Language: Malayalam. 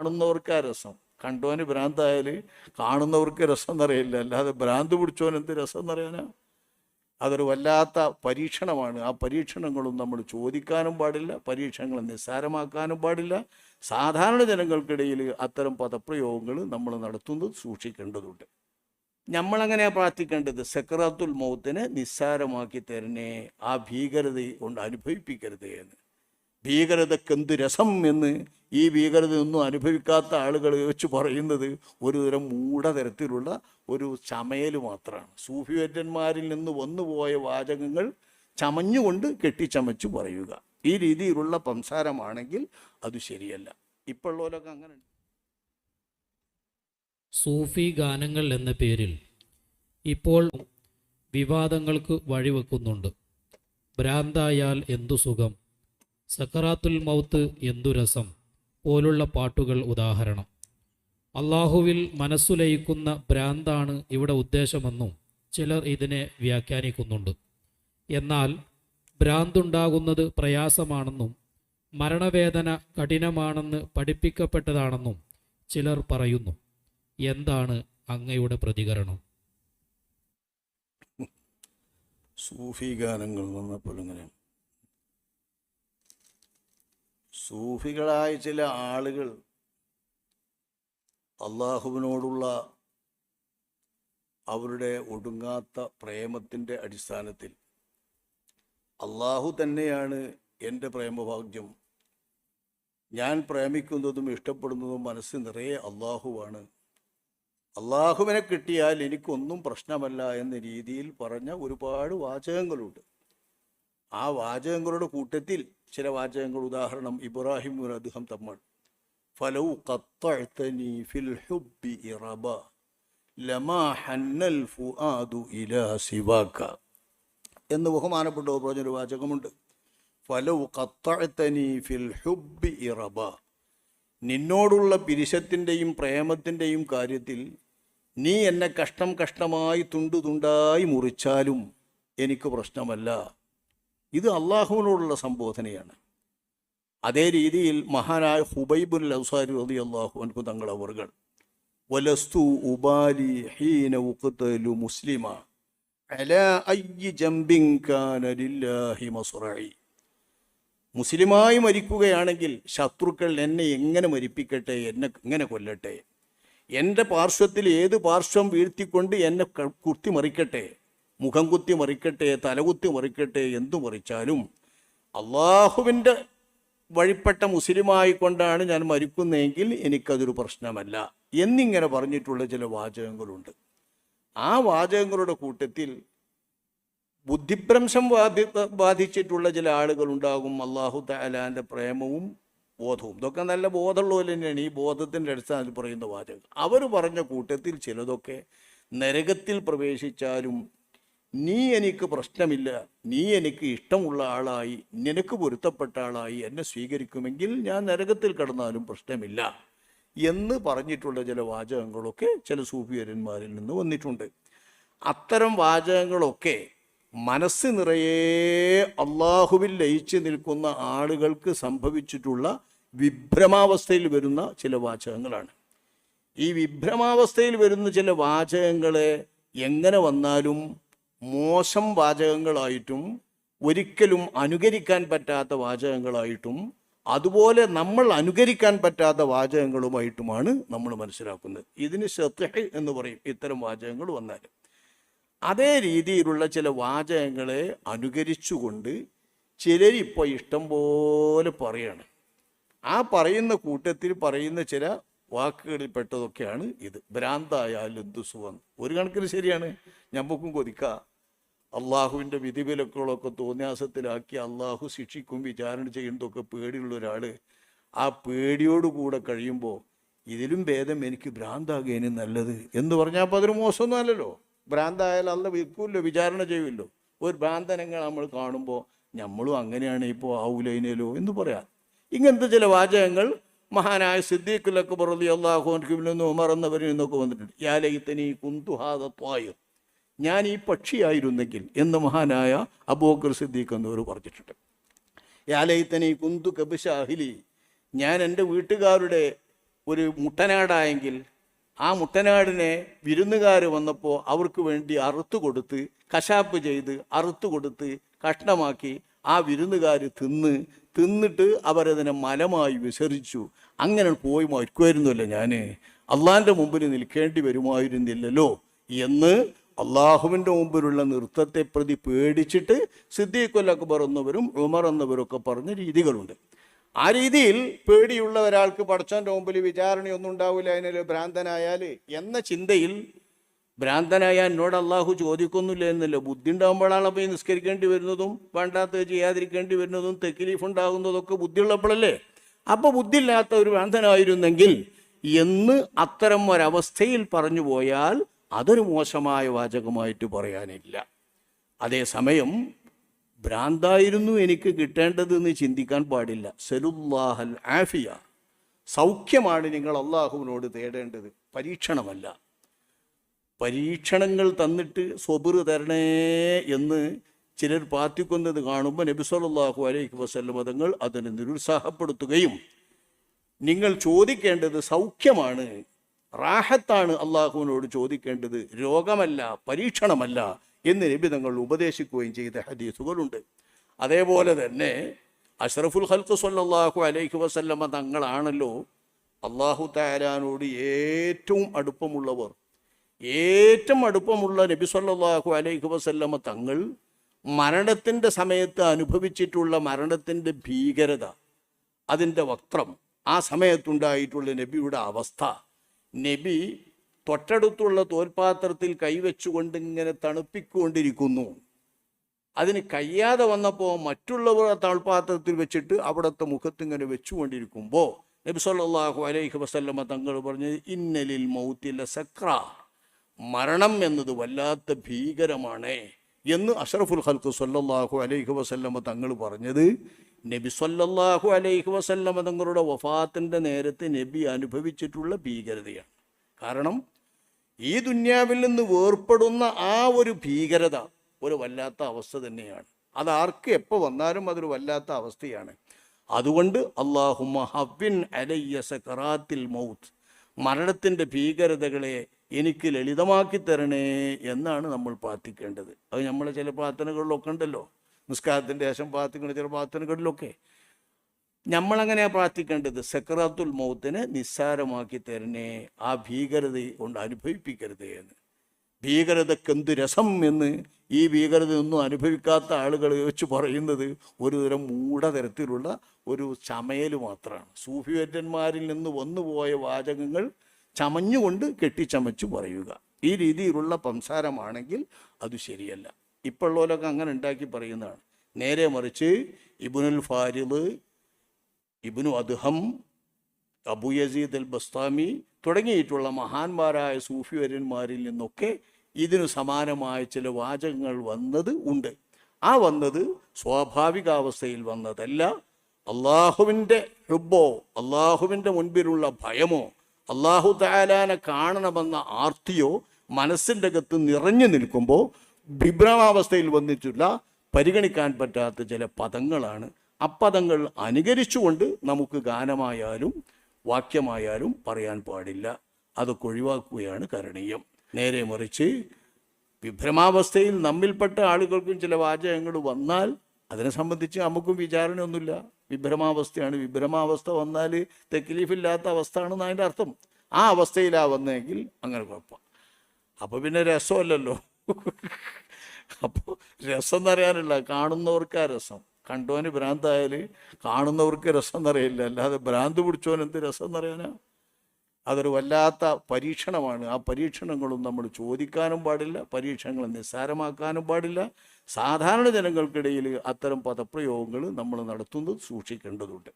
കാണുന്നവർക്ക് ആ രസം. കണ്ടോന് ഭ്രാന്തായാൽ കാണുന്നവർക്ക് രസം എന്നറിയില്ല. അല്ലാതെ ഭ്രാന്ത് പിടിച്ചോൻ എന്ത് രസം എന്നറിയാനാ? അതൊരു വല്ലാത്ത പരീക്ഷണമാണ്. ആ പരീക്ഷണങ്ങളും നമ്മൾ ചോദിക്കാനും പാടില്ല പരീക്ഷണങ്ങൾ നിസ്സാരമാക്കാനും പാടില്ല. സാധാരണ ജനങ്ങൾക്കിടയിൽ അത്തരം പദപ്രയോഗങ്ങൾ നമ്മൾ നടത്തുന്നത് സൂക്ഷിക്കേണ്ടതുണ്ട്. നമ്മളങ്ങനെ പ്രാർത്ഥിക്കേണ്ടത്? സെക്രാത്തുൽ മൗത്തിനെ നിസ്സാരമാക്കി തരണേ ആ ഭീകരത കൊണ്ട് അനുഭവിപ്പിക്കരുത് എന്ന്. ഭീകരതയ്ക്ക് എന്ത് രസം എന്ന് ഈ ഭീകരത ഒന്നും അനുഭവിക്കാത്ത ആളുകൾ വെച്ച് പറയുന്നത് ഒരു തരം മൂഢതരത്തിലുള്ള ഒരു ചമയൽ മാത്രമാണ്. സൂഫിവേറ്റന്മാരിൽ നിന്ന് വന്നുപോയ വാചകങ്ങൾ ചമഞ്ഞുകൊണ്ട് കെട്ടിച്ചമച്ചു പറയുക. ഈ രീതിയിലുള്ള സംസാരമാണെങ്കിൽ അത് ശരിയല്ല. ഇപ്പോഴുള്ളവരൊക്കെ അങ്ങനെ സൂഫി ഗാനങ്ങൾ എന്ന പേരിൽ ഇപ്പോൾ വിവാദങ്ങൾക്ക് വഴിവെക്കുന്നുണ്ട്. ഭ്രാന്തായാൽ എന്തു സുഖം? സക്കറാത്തുൽ മൗത്ത് എന്തു രസം. പോലുള്ള പാട്ടുകൾ ഉദാഹരണം. അള്ളാഹുവിൽ മനസ്സുലയിക്കുന്ന ഭ്രാന്താണ് ഇവിടെ ഉദ്ദേശമെന്നും ചിലർ ഇതിനെ വ്യാഖ്യാനിക്കുന്നുണ്ട്. എന്നാൽ ഭ്രാന്തുണ്ടാകുന്നത് പ്രയാസമാണെന്നും മരണവേദന കഠിനമാണെന്ന് പഠിപ്പിക്കപ്പെട്ടതാണെന്നും ചിലർ പറയുന്നു. എന്താണ് അങ്ങയുടെ പ്രതികരണം? സൂഫി ഗാനങ്ങൾ വന്നപ്പോൾ ഇങ്ങനെ സൂഫികളായ ചില ആളുകൾ അള്ളാഹുവിനോടുള്ള അവരുടെ ഒടുങ്ങാത്ത പ്രേമത്തിന്റെ അടിസ്ഥാനത്തിൽ അള്ളാഹു തന്നെയാണ് എന്റെ പ്രേമഭാഗ്യം. ഞാൻ പ്രേമിക്കുന്നതും ഇഷ്ടപ്പെടുന്നതും മനസ്സ് നിറയെ അള്ളാഹുവാണ്. അള്ളാഹുവിനെ കിട്ടിയാൽ എനിക്കൊന്നും പ്രശ്നമല്ല എന്ന രീതിയിൽ പറഞ്ഞ ഒരുപാട് വാചകങ്ങളുണ്ട്. ആ വാചകങ്ങളുടെ കൂട്ടത്തിൽ ചില വാചകങ്ങൾ ഉദാഹരണം ഇബ്രാഹിം അദ്ദേഹം തമ്മൾ ഫലൗ ഖത്തഅ്തനി ഫിൽ ഹുബ്ബി ഇറബ ലമാ ഹന്നൽ ഫുആദു ഇലാ സിവാക. എന്ന് ബഹുമാനപ്പെട്ട പറഞ്ഞൊരു വാചകമുണ്ട്. ഫലൗ ഖത്തഅ്തനി ഫിൽ ഹുബ്ബി ഇറബ നിന്നോടുള്ള പിരിശത്തിന്റെയും പ്രേമത്തിന്റെയും കാര്യത്തിൽ നീ എന്നെ കഷ്ടം കഷ്ടമായി തുണ്ടു തുണ്ടായി മുറിച്ചാലും എനിക്ക് പ്രശ്നമല്ല. ഇത് അള്ളാഹുവിനോടുള്ള സംബോധനയാണ്. അതേ രീതിയിൽ മഹാനായ ഹുബൈബുൽ അൻസാരി റതി അള്ളാഹു അൻകു തങ്ങൾ അവർകൾ വലസ്തു ഉബാലി ഹീന ഉഖ്തലു മുസ്ലിമ അലാ അയ്യ ജംബിങ് കാന മസ്റഈ. മുസ്ലിമായി മരിക്കുകയാണെങ്കിൽ ശത്രുക്കൾ എന്നെ എങ്ങനെ മരിപ്പിക്കട്ടെ എന്നെ എങ്ങനെ കൊല്ലട്ടെ എന്റെ പാർശ്വത്തിൽ ഏത് പാർശ്വം വീഴ്ത്തിക്കൊണ്ട് എന്നെ കുത്തിമറിക്കട്ടെ കുത്തി മറിക്കട്ടെ മുഖം കുത്തി മറിക്കട്ടെ തലകുത്തി മറിക്കട്ടെ എന്തു മറിച്ചാലും അള്ളാഹുവിന്റെ വഴിപ്പെട്ട മുസ്ലിമായി കൊണ്ടാണ് ഞാൻ മരിക്കുന്നതെങ്കിൽ എനിക്കതൊരു പ്രശ്നമല്ല എന്നിങ്ങനെ പറഞ്ഞിട്ടുള്ള ചില വാചകങ്ങളുണ്ട്. ആ വാചകങ്ങളുടെ കൂട്ടത്തിൽ ബുദ്ധിഭ്രംശം ബാധി ബാധിച്ചിട്ടുള്ള ചില ആളുകൾ ഉണ്ടാകും അള്ളാഹു താലാന്റെ പ്രേമവും ബോധവും. ഇതൊക്കെ നല്ല ബോധമുള്ളവർ തന്നെയാണ് ഈ ബോധത്തിന്റെ അടിസ്ഥാനത്തിൽ പറയുന്ന വാചകം അവർ പറഞ്ഞ കൂട്ടത്തിൽ ചിലതൊക്കെ നരകത്തിൽ പ്രവേശിച്ചാലും നീ എനിക്ക് പ്രശ്നമില്ല. നീ എനിക്ക് ഇഷ്ടമുള്ള ആളായി. നിനക്ക് പൊരുത്തപ്പെട്ട ആളായി. എന്നെ സ്വീകരിക്കുമെങ്കിൽ ഞാൻ നരകത്തിൽ കടന്നാലും പ്രശ്നമില്ല. എന്ന് പറഞ്ഞിട്ടുള്ള ചില വാചകങ്ങളൊക്കെ ചില സൂഫിയരന്മാരിൽ നിന്ന് വന്നിട്ടുണ്ട്. അത്തരം വാചകങ്ങളൊക്കെ മനസ്സ് നിറയെ അള്ളാഹുവിൽ ലയിച്ച് നിൽക്കുന്ന ആളുകൾക്ക് സംഭവിച്ചിട്ടുള്ള വിഭ്രമാവസ്ഥയിൽ വരുന്ന ചില വാചകങ്ങളാണ്. ഈ വിഭ്രമാവസ്ഥയിൽ വരുന്ന ചില വാചകങ്ങളെ എങ്ങനെ വന്നാലും മോശം വാചകങ്ങളായിട്ടും ഒരിക്കലും അനുകരിക്കാൻ പറ്റാത്ത വാചകങ്ങളായിട്ടും അതുപോലെ നമ്മൾ അനുകരിക്കാൻ പറ്റാത്ത വാചകങ്ങളുമായിട്ടുമാണ് നമ്മൾ മനസ്സിലാക്കുന്നത്. ഇതിന് സത്യഹ് എന്ന് പറയും ഇത്തരം വാചകങ്ങൾ വന്നാൽ. അതേ രീതിയിലുള്ള ചില വാചകങ്ങളെ അനുകരിച്ചുകൊണ്ട് ചിലരിപ്പോൾ ഇഷ്ടം പോലെ പറയാണ്. ആ പറയുന്ന കൂട്ടത്തിൽ പറയുന്ന ചില വാക്കുകളിൽ പെട്ടതൊക്കെയാണ് ഇത്. ഭ്രാന്തായാലും ദുസുഖം ഒരു കണക്കിന് ശരിയാണ്. ഞമ്മക്കും കൊതിക്ക. അള്ളാഹുവിന്റെ വിധിവിലക്കുകളൊക്കെ തോന്നിയാസത്തിലാക്കി അള്ളാഹു ശിക്ഷിക്കും വിചാരണ ചെയ്യുന്നതൊക്കെ പേടിയുള്ള ഒരാൾ ആ പേടിയോടുകൂടെ കഴിയുമ്പോൾ ഇതിലും ഭേദം എനിക്ക് ഭ്രാന്താകേനും നല്ലത് എന്ന് പറഞ്ഞാൽ അപ്പോൾ അതൊരു മോശമൊന്നും അല്ലല്ലോ. ഭ്രാന്തായാൽ അല്ല വിൽക്കുമല്ലോ വിചാരണ ചെയ്യുമല്ലോ. ഒരു ഭ്രാന്തനങ്ങൾ നമ്മൾ കാണുമ്പോൾ നമ്മളും അങ്ങനെയാണ് ഇപ്പോൾ ആവൂലൈനേലോ എന്ന് പറയാം. ഇങ്ങനത്തെ ചില വാചകങ്ങൾ മഹാനായ സിദ്ദീഖുലൊക്കെ പറഞ്ഞു അള്ളാഹു നിന്ന് ഉമർ എന്നവരിൽ നിന്നൊക്കെ വന്നിട്ടുണ്ട്. യാലയിത്തനി കുന്തുഹാദ ത്വായർ. ഞാൻ ഈ പക്ഷിയായിരുന്നെങ്കിൽ എന്ന് മഹാനായ അബൂബക്കർ സിദ്ദീഖ് എന്നവർ പറഞ്ഞിട്ടുണ്ട്. യാലയിത്തനെ കുന്തു കബിഷാഹിലി ഞാൻ എന്റെ വീട്ടുകാരുടെ ഒരു മുട്ടനാടായെങ്കിൽ ആ മുട്ടനാടിനെ വിരുന്നുകാർ വന്നപ്പോൾ അവർക്ക് വേണ്ടി അറുത്തു കൊടുത്ത് കശാപ്പ് ചെയ്ത് അറുത്തു കൊടുത്ത് കഷ്ണമാക്കി ആ വിരുന്നുകാർ തിന്ന് തിന്നിട്ട് അവരതിനെ മലമായി വിസർജിച്ചു. അങ്ങനെ പോയി മരിക്കുമായിരുന്നല്ലോ ഞാൻ അള്ളാന്റെ മുമ്പിൽ നിൽക്കേണ്ടി വരുമായിരുന്നില്ലല്ലോ എന്ന് അള്ളാഹുവിന്റെ മുമ്പിലുള്ള നൃത്തത്തെ പ്രതി പേടിച്ചിട്ട് സിദ്ദീഖുൽ അക്ബർ എന്നവരും ഉമർ എന്നവരൊക്കെ പറഞ്ഞ രീതികളുണ്ട്. ആ രീതിയിൽ പേടിയുള്ള ഒരാൾക്ക് പടച്ചോന്റെ മുമ്പിൽ വിചാരണയൊന്നും ഉണ്ടാവില്ല അതിനൊരു ഭ്രാന്തനായാൽ എന്ന ചിന്തയിൽ ഭ്രാന്തനായ എന്നോട് അള്ളാഹു ചോദിക്കൊന്നുമില്ല എന്നല്ല. ബുദ്ധി ഉണ്ടാകുമ്പോഴാണ് പോയി നിസ്കരിക്കേണ്ടി വരുന്നതും വേണ്ടാത്ത ചെയ്യാതിരിക്കേണ്ടി വരുന്നതും തെക്കിലീഫ് ഉണ്ടാകുന്നതൊക്കെ ബുദ്ധിയുള്ളപ്പോഴല്ലേ? അപ്പോൾ ബുദ്ധിയില്ലാത്ത ഒരു ഭ്രാന്തനായിരുന്നെങ്കിൽ എന്ന് അത്തരം ഒരവസ്ഥയിൽ പറഞ്ഞു പോയാൽ അതൊരു മോശമായ വാചകമായിട്ട് പറയാനില്ല. അതേസമയം ഭ്രാന്തായിരുന്നു എനിക്ക് കിട്ടേണ്ടത് എന്ന് ചിന്തിക്കാൻ പാടില്ല. സെലുല്ലാഹൽ ആഫിയ. സൗഖ്യമാണ് നിങ്ങൾ അള്ളാഹുവിനോട് തേടേണ്ടത്. പരീക്ഷണമല്ല. പരീക്ഷണങ്ങൾ തന്നിട്ട് സ്വബിറ് തരണേ എന്ന് ചിലർ പ്രാർത്ഥിക്കുന്നത് കാണുമ്പോൾ നബി സല്ലല്ലാഹു അലൈഹി വസല്ലം തങ്ങൾ അതിനെ നിരുത്സാഹപ്പെടുത്തുകയും നിങ്ങൾ ചോദിക്കേണ്ടത് സൗഖ്യമാണ് റാഹത്താണ് അള്ളാഹുവിനോട് ചോദിക്കേണ്ടത്. രോഗമല്ല പരീക്ഷണമല്ല എന്ന് നബി തങ്ങൾ ഉപദേശിക്കുകയും ചെയ്ത ഹദീസുകളുണ്ട്. അതേപോലെ തന്നെ അഷ്റഫുൽ ഹൽക്ക് സല്ലാഹു അലൈഹി വസല്ലമ്മ തങ്ങളാണല്ലോ അള്ളാഹു താരാനോട് ഏറ്റവും അടുപ്പമുള്ളവർ. ഏറ്റവും അടുപ്പമുള്ള നബി സല്ലാഹു അലൈഹി വസല്ലമ്മ തങ്ങൾ മരണത്തിന്റെ സമയത്ത് അനുഭവിച്ചിട്ടുള്ള മരണത്തിന്റെ ഭീകരത അതിന്റെ വക്രം ആ സമയത്തുണ്ടായിട്ടുള്ള നബിയുടെ അവസ്ഥ. നബി തൊട്ടടുത്തുള്ള തോൽപാത്രത്തിൽ കൈവച്ചുകൊണ്ട് ഇങ്ങനെ തണുപ്പിക്കൊണ്ടിരിക്കുന്നു. അതിന് കഴിയാതെ വന്നപ്പോൾ മറ്റുള്ളവർ ആ വെച്ചിട്ട് അവിടുത്തെ മുഖത്ത് ഇങ്ങനെ വെച്ചുകൊണ്ടിരിക്കുമ്പോൾ നബി സല്ലല്ലാഹു അലൈഹി വസല്ലമ തങ്ങൾ പറഞ്ഞത് ഇന്നലിൽ മൗത്തില സക്ര മരണം എന്നത് വല്ലാത്ത ഭീകരമാണ് എന്ന് അഷറഫുൽ ഹൽക്ക് സല്ലല്ലാഹു അലൈഹി വസല്ലമ തങ്ങൾ പറഞ്ഞത്. നബി സല്ലല്ലാഹു അലൈഹി വസല്ലമ തങ്ങളുടെ വഫാത്തിന്റെ നേരത്തെ നബി അനുഭവിച്ചിട്ടുള്ള ഭീകരതയാണ്. കാരണം ഈ ദുന്യാവിൽ നിന്ന് വേർപ്പെടുന്ന ആ ഒരു ഭീകരത ഒരു വല്ലാത്ത അവസ്ഥ തന്നെയാണ്. അത് ആർക്ക് എപ്പോൾ വന്നാലും അതൊരു വല്ലാത്ത അവസ്ഥയാണ്. അതുകൊണ്ട് അള്ളാഹു മഹബിൻ അലയ്യ സഖറാത്തിൽ മൗത്ത്. മരണത്തിന്റെ ഭീകരതകളെ എനിക്ക് ലളിതമാക്കി തരണേ എന്നാണ് നമ്മൾ പ്രാർത്ഥിക്കേണ്ടത്. അത് നമ്മളെ ചില പ്രാർത്ഥനകളിലൊക്കെ ഉണ്ടല്ലോ. നിസ്കാരത്തിന്റെ ശേഷം പ്രാർത്ഥിക്കുന്ന ചില പ്രാർത്ഥനകളിലൊക്കെ. നമ്മളങ്ങനെയാണ് പ്രാർത്ഥിക്കേണ്ടത്? സക്രാത്തുൽ മൗത്തിനെ നിസ്സാരമാക്കി തരണേ. ആ ഭീകരത കൊണ്ട് അനുഭവിപ്പിക്കരുത് എന്ന്. ഭീകരതയ്ക്ക് എന്ത് രസം എന്ന് ഈ ഭീകരതയൊന്നും അനുഭവിക്കാത്ത ആളുകൾ വെച്ച് പറയുന്നത് ഒരു തരം മൂഢതരത്തിലുള്ള ഒരു ചമയൽ മാത്രമാണ്. സൂഫിവേറ്റന്മാരിൽ നിന്ന് വന്നുപോയ വാചകങ്ങൾ ചമഞ്ഞുകൊണ്ട് കെട്ടിച്ചമച്ചു പറയുക. ഈ രീതിയിലുള്ള സംസാരമാണെങ്കിൽ അത് ശരിയല്ല. ഇപ്പോഴുള്ളവരൊക്കെ അങ്ങനെ ഉണ്ടാക്കി പറയുന്നതാണ്. നേരെ മറിച്ച് ഇബുനുൽ ഫാരിദ് ഇബുനു അദ്ഹം അബു യസീദ് അൽ ബസ്താമി തുടങ്ങിയിട്ടുള്ള മഹാന്മാരായ സൂഫിവര്യന്മാരിൽ നിന്നൊക്കെ ഇതിനു സമാനമായ ചില വാചകങ്ങൾ വന്നത് ഉണ്ട്. ആ വന്നത് സ്വാഭാവികാവസ്ഥയിൽ വന്നതല്ല. അള്ളാഹുവിന്റെ ഹുബോ അള്ളാഹുവിന്റെ മുൻപിലുള്ള ഭയമോ അള്ളാഹു താലാനെ കാണണമെന്ന ആർത്തിയോ മനസ്സിന്റെ അകത്ത് നിറഞ്ഞു നിൽക്കുമ്പോൾ വിഭ്രമാവസ്ഥയിൽ വന്നിട്ടുള്ള പരിഗണിക്കാൻ പറ്റാത്ത ചില പദങ്ങളാണ്. അപ്പദങ്ങൾ അനുകരിച്ചുകൊണ്ട് നമുക്ക് ഗാനമായാലും വാക്യമായാലും പറയാൻ പാടില്ല. അതൊക്കെ ഒഴിവാക്കുകയാണ് കരണീയം. നേരെ മറിച്ച് വിഭ്രമാവസ്ഥയിൽ നമ്മിൽപ്പെട്ട ആളുകൾക്കും ചില വാചകങ്ങൾ വന്നാൽ അതിനെ സംബന്ധിച്ച് നമുക്കും വിചാരണയൊന്നുമില്ല. വിഭ്രമാവസ്ഥയാണ്. വിഭ്രമാവസ്ഥ വന്നാൽ തെക്കിലീഫില്ലാത്ത അവസ്ഥ ആണെന്ന് അതിന്റെ അർത്ഥം. ആ അവസ്ഥയിലാണ് വന്നതെങ്കിൽ അങ്ങനെ കുഴപ്പം. അപ്പോൾ പിന്നെ രസമല്ലല്ലോ. അപ്പോൾ രസം എന്നറിയാനില്ല കാണുന്നവർക്കാ രസം. കണ്ടോന് ഭ്രാന്തായാൽ കാണുന്നവർക്ക് രസം എന്നറിയില്ല അല്ലാതെ ഭ്രാന്ത് പിടിച്ചോൻ എന്ത് രസം എന്നറിയാനാ അതൊരു വല്ലാത്ത പരീക്ഷണമാണ്. ആ പരീക്ഷണങ്ങളും നമ്മൾ ചോദിക്കാനും പാടില്ല പരീക്ഷണങ്ങൾ നിസ്സാരമാക്കാനും പാടില്ല. സാധാരണ ജനങ്ങൾക്കിടയിൽ അത്തരം പദപ്രയോഗങ്ങൾ നമ്മൾ നടത്തുന്നത് സൂക്ഷിക്കേണ്ടതുണ്ട്.